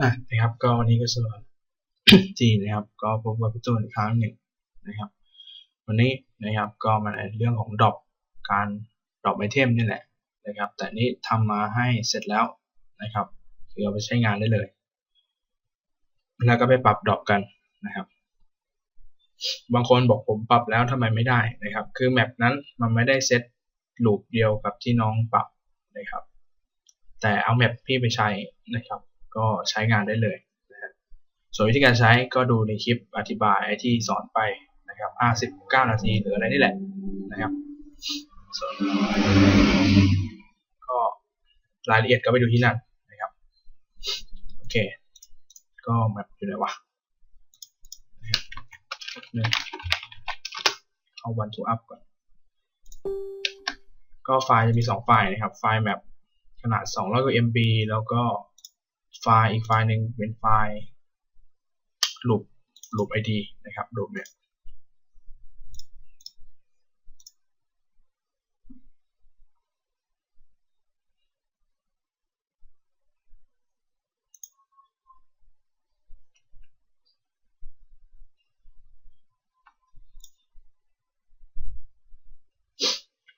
อะนะครับ ก็วันนี้ก็สำหรับจีนะครับ ก็พบกับพี่ตูนอีกครั้งหนึ่งนะครับ วันนี้นะครับก็มาในเรื่องของดรอปการดรอปไอเทมนี่แหละนะครับ แต่นี้ทำมาให้เสร็จแล้วนะครับคือเอาไปใช้งานได้เลย แล้วก็ไปปรับดรอปกันนะครับ บางคนบอกผมปรับแล้วทำไมไม่ได้นะครับ คือแมปนั้นมันไม่ได้เซตลูปเดียวกับที่น้องปรับนะครับ แต่เอาแมปพี่ไปใช้นะครับ ก็ใช้งานได้เลยนะครับส่วนวิธีการใช้ก็ดูในคลิปอธิบายที่สอนไปนะครับ 59 นาทีหรืออะไรนี่แหละนะครับส่วนก็รายละเอียดก็ไปดูที่นั่นนะครับ โอเค ก็แมปอยู่ไหนวะนึงเอาวันทูอัพก่อน ก็ไฟล์จะมี 2 ไฟล์นะครับ ไฟล์แมปขนาด200กว่า MB แล้วก็ ไฟล์อีกไฟล์หนึ่งเป็นไฟล์ loop loop ID นะครับ loop เนี่ย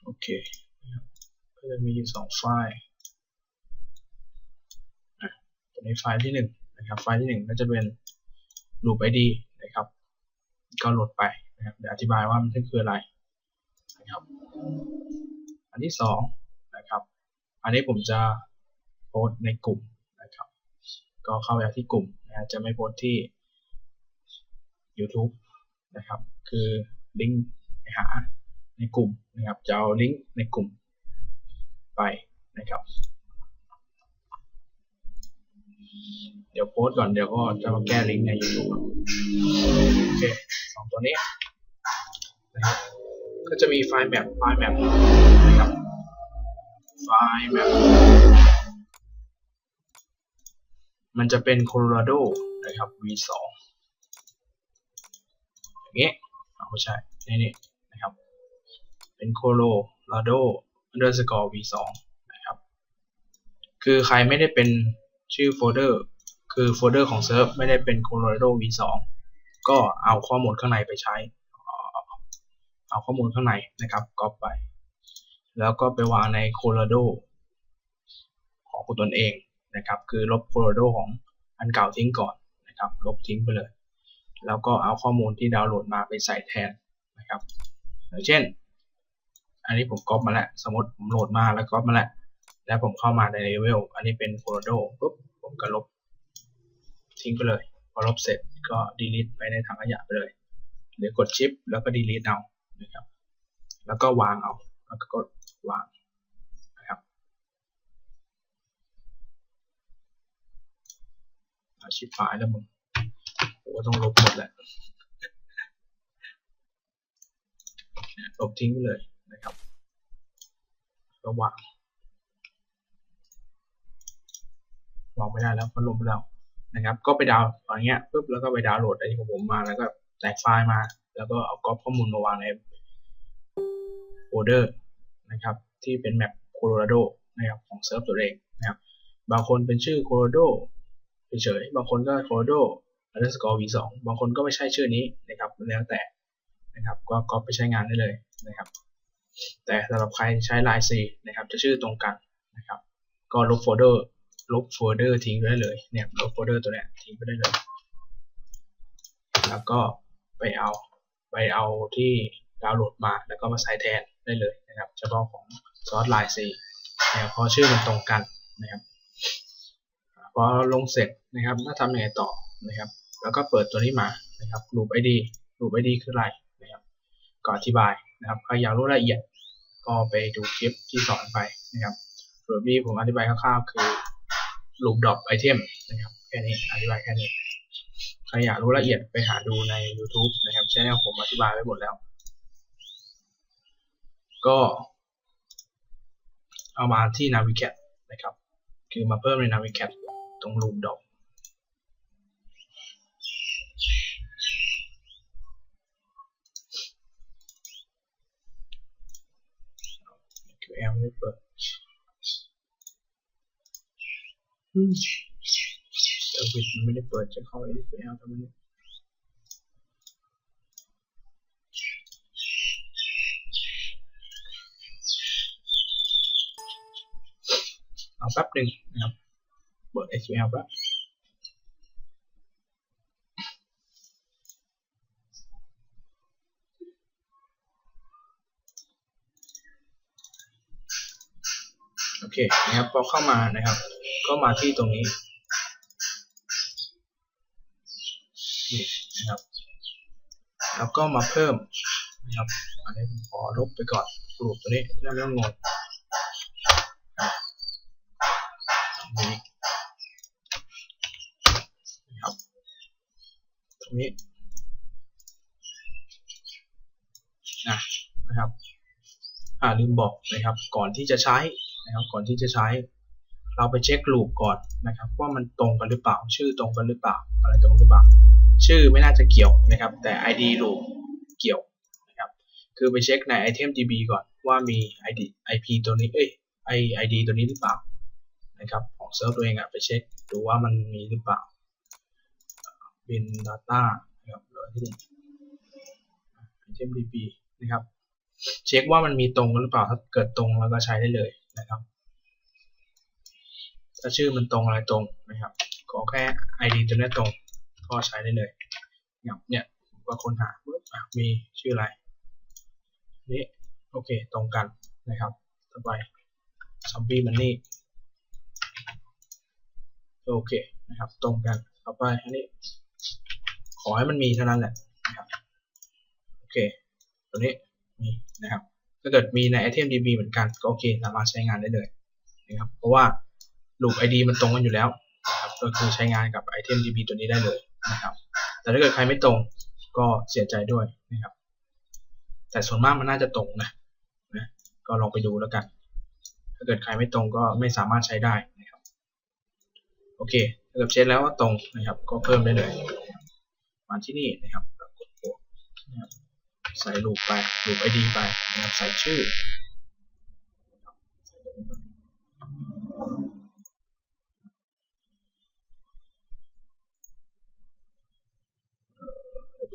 โอเคก็จะมีอยู่สองไฟล์ะตัวนี้ไฟล์ที่หนึ่งนะครับ ไฟล์ที่หนึ่งก็จะเป็น loop id นะครับ ก็โหลดไปนะครับเดี๋ยวอธิบายว่ามันคืออะไรนะครับอันที่สองนะครับอันนี้ผมจะโพสในกลุ่มนะครับ ก็เข้าไปที่กลุ่มนะจะไม่โพสที่ YouTube นะครับ คือลิงก์ไปหาในกลุ่มนะครับจะเอาลิงก์ในกลุ่มไปนะครับ เดี๋ยวโพสก่อนเดี๋ยวก็จะมาแก้ลิงก์ใน YouTube ครับโอเคสองตัวนี้นะครับก็จะมีไฟล์แมปไฟล์แมปนะครับไฟล์แมปมันจะเป็น Colorado นะครับ V2 อย่างเงี้ยเอาไม่ใช่นี่นี่นะครับ เป็น Colorado underscore V2 นะครับ คือใครไม่ได้เป็นชื่อโฟลเดอร์ คือโฟลเดอร์ของเซิร์ฟไม่ได้เป็น Colorado V2 ก็เอาข้อมูลข้างในไปใช้ เอาข้อมูลข้างในนะครับก๊อปไป แล้วก็ไปวางใน Colorado ของคุณตนเองนะครับ คือลบ Colorado ของอันเก่าทิ้งก่อนนะครับ ลบทิ้งไปเลย แล้วก็เอาข้อมูลที่ดาวน์โหลดมาไปใส่แทนนะครับอย่างเช่น อันนี้ผมก๊อปมาแล้ว สมมติผมโหลดมาแล้วก๊อปมาแล้ว แล้วผมเข้ามาในเลเวล อันนี้เป็น Colorado ปุ๊บ ผมก็ลบ ทิ้งไปเลย พอลบเสร็จก็ delete ไปในถังขยะไปเลย หรือกดชิปแล้วก็ delete เอานะครับ แล้วก็วางเอา แล้วก็กดวางนะครับชิปไฟล์แล้วมึงผมก็ต้องลบหมดแหละลบทิ้งไปเลยนะครับก็วางวางไม่ได้แล้วก็ลบไปแล้ว นะครับ ก็ไปดาวน์อย่างเงี้ยปุ๊บแล้วก็ไปดาวน์โหลดไอ้ที่ของผมมาแล้วก็แตกไฟล์มา แล้วก็เอาก๊อปข้อมูลมาวางในโฟลเดอร์นะครับ ที่เป็นแมป Colorado นะครับของเซิร์ฟตัวเองนะครับ บางคนเป็นชื่อ Colorado เฉยๆบางคนก็ Colorado underscore v2 บางคนก็ไม่ใช่ชื่อนี้นะครับแล้วแต่นะครับ ก็ก๊อปไปใช้งานได้เลยนะครับ แต่สำหรับใครใช้ลาย C นะครับ จะชื่อตรงกันนะครับ ก็ลบโฟลเดอร์ ลบโฟลเดอร์ทิ้งไปได้เลยเนี่ยลบโฟลเดอร์ตัวนี้ทิ้งไปได้เลย แล้วก็ไปเอาไปเอาที่ดาวน์โหลดมาแล้วก็มาใส่แทนได้เลยนะครับ เฉพาะของซอสลาย C นะครับพราะชื่อมันตรงกันนะครับพอลงเสร็จนะครับถ้าทำยังไงต่อนะครับ แล้วก็เปิดตัวนี้มานะครับ loop id loop id คืออะไรนะครับก็อธิบายนะครับใครอยากรู้รายละเอียดก็ไปดูคลิปที่สอนไปนะครับส่วนนี้ผมอธิบายคร่าวๆคือ loop drop item นะครับแค่นี้อธิบายแค่นี้ใครอยากรู้ละเอียดไปหาดูใน YouTube นะครับช่องผมอธิบายไว้หมดแล้ว ก็ เอามาที่ Navigat นะครับ คือมาเพิ่มใน Navigat ตรง loop drop คือแอมไม่เปิด อืมอร์วิสมันไม่ได้เปิดจะเข้า SQL ทำไมเนี่ยเอาแป๊บหนึ่งนะครับ เปิด SQL แป๊บโอเคนะครับพอเข้ามานะครับ ก็มาที่ตรงนี้นี่นะครับแล้วก็มาเพิ่มนะครับอันนี้ผมขอลบไปก่อนกลุ่มตัวนี้ไม่ต้องงงนี่นะครับตรงนี้นะนะครับอ่าลืมบอกนะครับ ก่อนที่จะใช้นะครับ ก่อนที่จะใช้ เราไปเช็คลูปก่อนนะครับ ว่ามันตรงกันหรือเปล่า ชื่อตรงกันหรือเปล่า อะไรตรงหรือเปล่า ชื่อไม่น่าจะเกี่ยวนะครับ แต่ ID ลูปเกี่ยวนะครับ คือไปเช็คใน itemdb ก่อนว่ามี ID IP ตัวนี้ เอ้ย ID ตัวนี้หรือเปล่านะครับของเซิร์ฟตัวเองอะไปเช็คดูว่ามันมีหรือเปล่า bin data นะครับหลือที่นี่ itemdb นะครับ เช็คว่ามันมีตรงกันหรือเปล่าถ้าเกิดตรงแล้วก็ใช้ได้เลยนะครับ ถ้าชื่อมันตรงอะไรตรงนะครับขอแค่ ID ตัวนี้ตรงก็ใช้ได้เลยเนี่ยเนี่ยก็ค้นหาปุ๊บมีชื่ออะไรนี่โอเคตรงกันนะครับต่อไป zombie money โอเคนะครับ ตรงกันต่อไปอันนี้ ขอให้มันมีเท่านั้นแหละนะครับโอเค ตัวนี้มีนะครับถ้าเกิดมีใน itemdb เหมือนกันก็โอเคสามารถใช้งานได้เลยนะครับเพราะว่า ลูป ID มันตรงกันอยู่แล้วนะครับก็คือใช้งานกับ itemdb ตัวนี้ได้เลยนะครับ แต่ถ้าเกิดใครไม่ตรงก็เสียใจด้วยนะครับ แต่ส่วนมากมันน่าจะตรงนะนะก็ลองไปดูแล้วกัน ถ้าเกิดใครไม่ตรงก็ไม่สามารถใช้ได้นะครับ โอเคถ้าเกิดเช็คแล้วว่าตรงนะครับ ก็เพิ่มได้เลย มาที่นี่นะครับกดบวกนะครับใส่ลูปไปลูป ID ไปนะครับใส่ชื่อ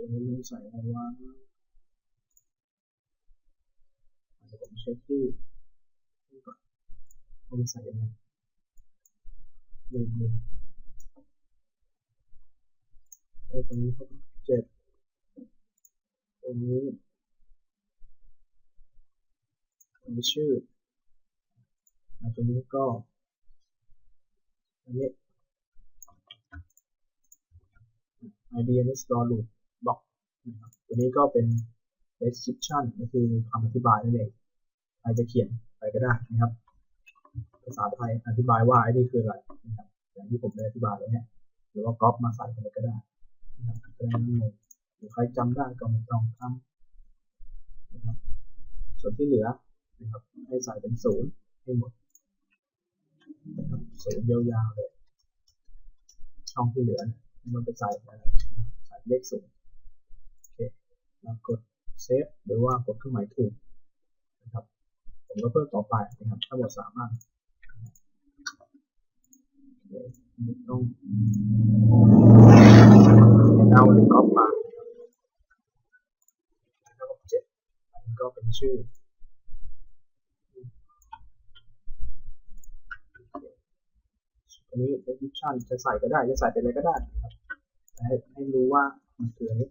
ตัวนี้มันใส่อะไรวะเดี๋ยวผมเช็คชื่อนี่ก่อนว่ามันใส่ยังไงลืมลืมไอ้ตรงนี้เขาเจ็ดตรงนี้ตรงนี้ชื่อแล้วตรงนี้ก็อันนี้ id underscore loop block นะครับตัวนี้ก็เป็น description ก็คือคำอธิบายนั่นเองใครจะเขียนไปก็ได้นะครับ ภาษาไทยอธิบายว่าไอ้นี่คืออะไรนะครับอย่างที่ผมได้อธิบายไว้วเนี่ยหรือว่าก๊อปมาใส่ไปก็ได้นะครับจะได้ไม่งงหรือใครจำได้ก็ไม่ต้องทำนะครับส่วนที่เหลือนะครับให้ใส่เป็นศูนย์ให้หมดนะครับศูนย์ยาวๆเลย ช่องที่เหลือมันไปใส่อะไรใส่เลขศูนย์ กดเซฟหรือว่ากดเครื่องหมายถูกนะครับผมก็เพิ่มต่อไปนะครับทั้งหมดสามอันต้องเอาหรือก๊อปมาแล้วก็เจ็ดอันนี้ก็เป็นชื่ออันนี้ description จะใส่ก็ได้ จะใส่เป็นอะไรก็ได้นะครับให้ให้รู้ว่ามันคืออะไร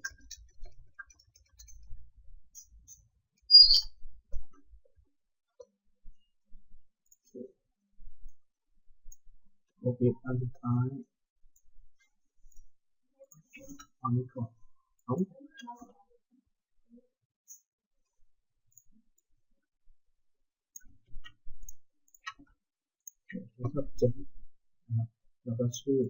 โอเคอันสุดท้ายอันนี้ก่อนเอาแล้วก็เจ็ดนะครับแล้วก็ชื่อ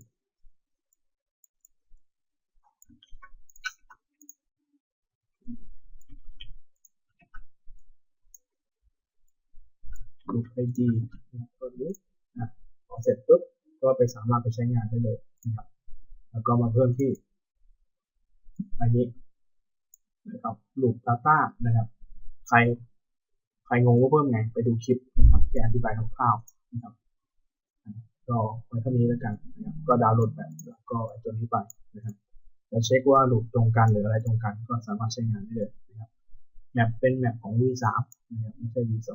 ลูไอดีนะครับตัวนี้นะพอเสร็จปุ๊บ ก็ไปสามารถไปใช้งานได้เลยนะครับ แล้วก็มาเพิ่มที่ อันนี้นะครับลูป Data นะครับ ใครใครงงว่าเพิ่มไงไปดูคลิปนะครับที่อธิบายคร่าวๆนะครับก็ไว้เท่านี้แล้วกันนะครับก็ดาวน์โหลดแบบก็ไอตัวนี้ไปนะครับจะเช็คว่าลูปตรงกันหรืออะไรตรงกันก็สามารถใช้งานได้เลยนะครับแมปเป็นแมปของ V3 นะครับไม่ใช่ V2